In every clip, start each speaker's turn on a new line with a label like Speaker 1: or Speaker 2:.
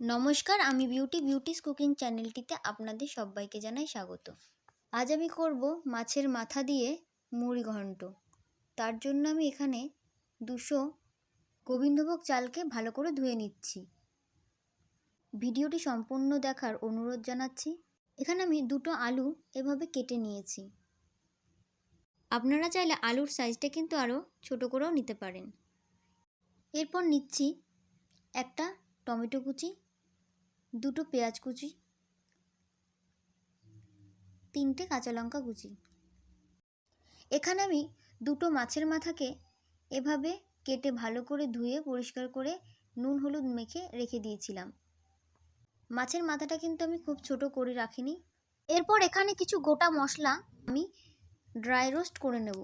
Speaker 1: নমস্কার, আমি beauty beauties cooking চ্যানেলটিতে আপনাদের সবাইকে জানাই স্বাগত। আজ আমি করব মাছের মাথা দিয়ে মুড়ি ঘন্ট। তার জন্য আমি এখানে দুশো গোবিন্দভোগ চালকে ভালো করে ধুয়ে নিচ্ছি। ভিডিওটি সম্পূর্ণ দেখার অনুরোধ জানাচ্ছি। এখানে আমি দুটো আলু এভাবে কেটে নিয়েছি। আপনারা চাইলে আলুর সাইজটা কিন্তু আরও ছোটো করেও নিতে পারেন। এরপর নিচ্ছি একটা টমেটো কুচি দুটো পেঁয়াজ কুচি, তিনটে কাঁচা লঙ্কা কুচি। এখানে আমি দুটো মাছের মাথাকে এভাবে কেটে ভালো করে ধুয়ে, পরিষ্কার করে নুন হলুদ মেখে রেখে দিয়েছিলাম। মাছের মাথাটা কিন্তু আমি খুব ছোট করে রাখিনি। এরপর এখানে কিছু গোটা মশলা আমি ড্রাই রোস্ট করে নেব।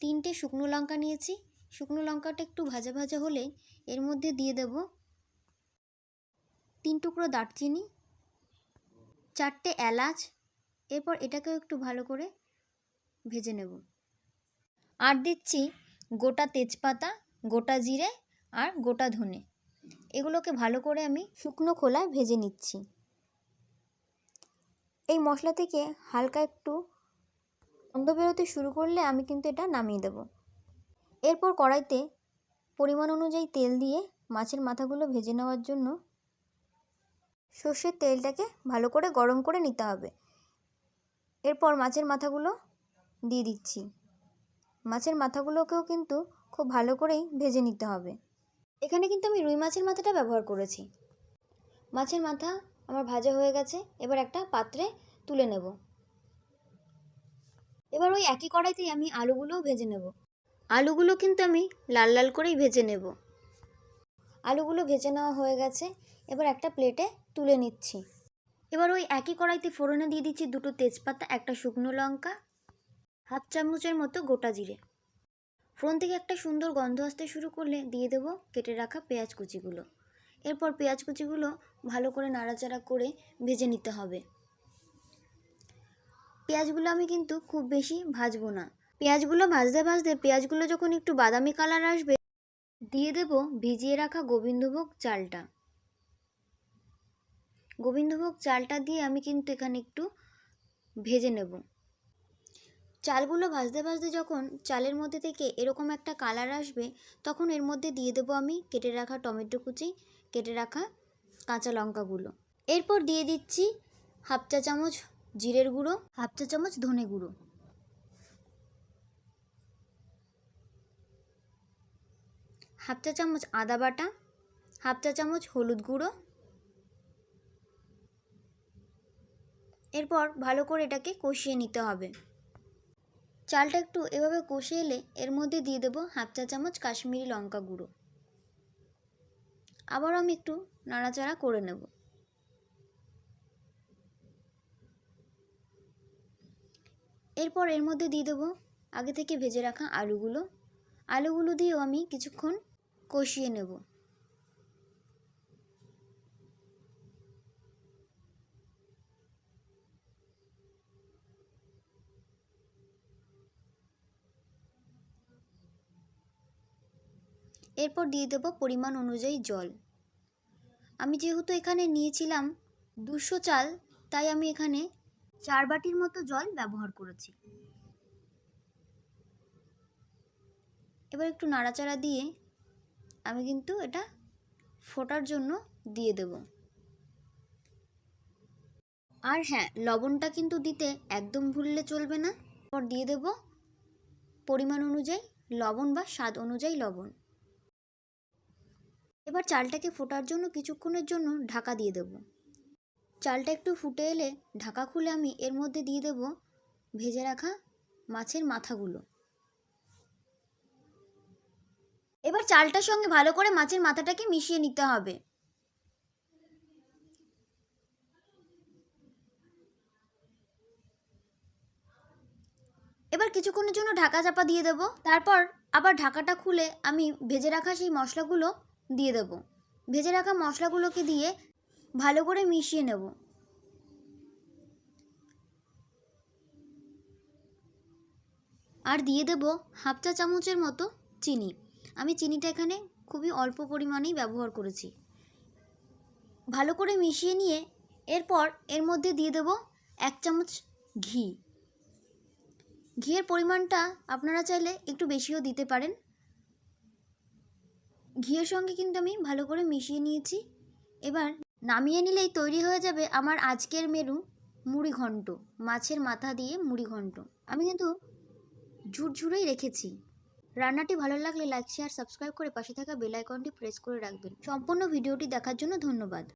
Speaker 1: তিনটে শুকনো লঙ্কা নিয়েছি। শুকনো লঙ্কাটা একটু ভাজা ভাজা হলে এর মধ্যে দিয়ে দেব তিন টুকরো দারচিনি, চারটে এলাচ, এরপর এটাকেও একটু ভালো করে ভেজে নেব। আর দিচ্ছি গোটা তেজপাতা, গোটা জিরে আর গোটা ধনে। এগুলোকে ভালো করে আমি শুকনো খোলায় ভেজে নিচ্ছি। এই মশলা থেকে হালকা একটু গন্ধ বেরোতে শুরু করলে আমি কিন্তু এটা নামিয়ে দেব। এরপর কড়াইতে পরিমাণ অনুযায়ী তেল দিয়ে মাছের মাথাগুলো ভেজে নেওয়ার জন্য সর্ষের তেলটাকে ভালো করে গরম করে নিতে হবে। এরপর মাছের মাথাগুলো দিয়ে দিচ্ছি। মাছের মাথাগুলোকেও কিন্তু খুব ভালো করেই ভেজে নিতে হবে। এখানে কিন্তু আমি রুই মাছের মাথাটা ব্যবহার করেছি। মাছের মাথা আমার ভাজা হয়ে গেছে, এবার একটা পাত্রে তুলে নেব। এবার ওই একই কড়াইতেই আমি আলুগুলোও ভেজে নেব। আলুগুলো কিন্তু আমি লাল লাল করেই ভেজে নেব। আলুগুলো ভেজে নেওয়া হয়ে গেছে। এবার একটা প্লেটে তুলে নিচ্ছি। এবার ওই একই কড়াইতে ফোড়নে দিয়ে দিচ্ছি দুটো তেজপাতা, একটা শুকনো লঙ্কা, হাফ চামচের মতো গোটা জিরে। ফোড়ন থেকে একটা সুন্দর গন্ধ আসতে শুরু করলে দিয়ে দেবো কেটে রাখা পেঁয়াজ কুচিগুলো। এরপর পেঁয়াজ কুচিগুলো ভালো করে নাড়াচাড়া করে ভেজে নিতে হবে। পেঁয়াজগুলো আমি কিন্তু খুব বেশি ভাজবো না। পেঁয়াজগুলো ভাজতে ভাজতে পেঁয়াজগুলো যখন একটু বাদামি কালার আসবে, দিয়ে দেব ভিজিয়ে রাখা গোবিন্দভোগ চালটা। গোবিন্দভোগ চালটা দিয়ে আমি কিন্তু এখানে একটু ভেজে নেব। চালগুলো ভাজতে ভাজতে যখন চালের মধ্যে থেকে এরকম একটা কালার আসবে, তখন এর মধ্যে দিয়ে দেবো আমি কেটে রাখা টমেটো কুচি, কেটে রাখা কাঁচা লঙ্কাগুলো। এরপর দিয়ে দিচ্ছি হাফ চা চামচ জিরের গুঁড়ো, হাফ চা চামচ ধনে গুঁড়ো। হাফ চা চামচ আদা বাটা, হাফ চা চামচ হলুদ গুঁড়ো এরপর ভালো করে এটাকে কষিয়ে নিতে হবে। চালটা একটু এভাবে কষে এলে এর মধ্যে দিয়ে দেবো হাফ চা চামচ কাশ্মীরি লঙ্কা গুঁড়ো। আবার আমি একটু নাড়াচাড়া করে নেব। এরপর এর মধ্যে দিয়ে দেবো আগে থেকে ভেজে রাখা আলুগুলো। আলুগুলো দিয়েও আমি কিছুক্ষণ কষিয়ে নেব। এরপর দিয়ে দেবো পরিমাণ অনুযায়ী জল। আমি যেহেতু এখানে নিয়েছিলাম দুশো চাল, তাই আমি এখানে চার বাটির মতো জল ব্যবহার করেছি। এবার একটু নাড়াচাড়া দিয়ে আমি কিন্তু এটা ফোটার জন্য দিয়ে দেব। আর হ্যাঁ লবণটা কিন্তু দিতে একদম ভুললে চলবে না। পর দিয়ে দেব পরিমাণ অনুযায়ী লবণ বা স্বাদ অনুযায়ী লবণ। এবার চালটাকে ফোটার জন্য কিছুক্ষণের জন্য ঢাকা দিয়ে দেব। চালটা একটু ফুটে এলে ঢাকা খুলে আমি এর মধ্যে দিয়ে দেব ভেজে রাখা মাছের মাথাগুলো। এবার চালটার সঙ্গে ভালো করে মাছের মাথাটাকে মিশিয়ে নিতে হবে। এবার কিছুক্ষণের জন্য ঢাকা চাপা দিয়ে দেব। তারপর আবার ঢাকাটা খুলে আমি ভেজে রাখা সেই মশলাগুলো দিয়ে দেব। ভেজে রাখা মশলাগুলোকে দিয়ে ভালো করে মিশিয়ে নেব। আর দিয়ে দেব হাফ চা চামচের মতো চিনি। আমি চিনিটা এখানে খুবই অল্প পরিমাণেই ব্যবহার করেছি। ভালো করে মিশিয়ে নিয়ে এরপর এর মধ্যে দিয়ে দেবো এক চামচ ঘি। ঘিয়ের পরিমাণটা আপনারা চাইলে একটু বেশিও দিতে পারেন। ঘিয়ের সঙ্গে কিন্তু আমি ভালো করে মিশিয়ে নিয়েছি। এবার নামিয়ে নিলেই তৈরি হয়ে যাবে আমার আজকের মেরু মুড়ি ঘন্ট, মাছের মাথা দিয়ে মুড়ি ঘন্ট। আমি কিন্তু ঝুরঝুরেই রেখেছি। রান্নাটি ভালো লাগলে লাইক শেয়ার সাবস্ক্রাইব করে পাশে থাকা বেল আইকনটি প্রেস করে রাখবেন। সম্পূর্ণ ভিডিওটি দেখার জন্য ধন্যবাদ।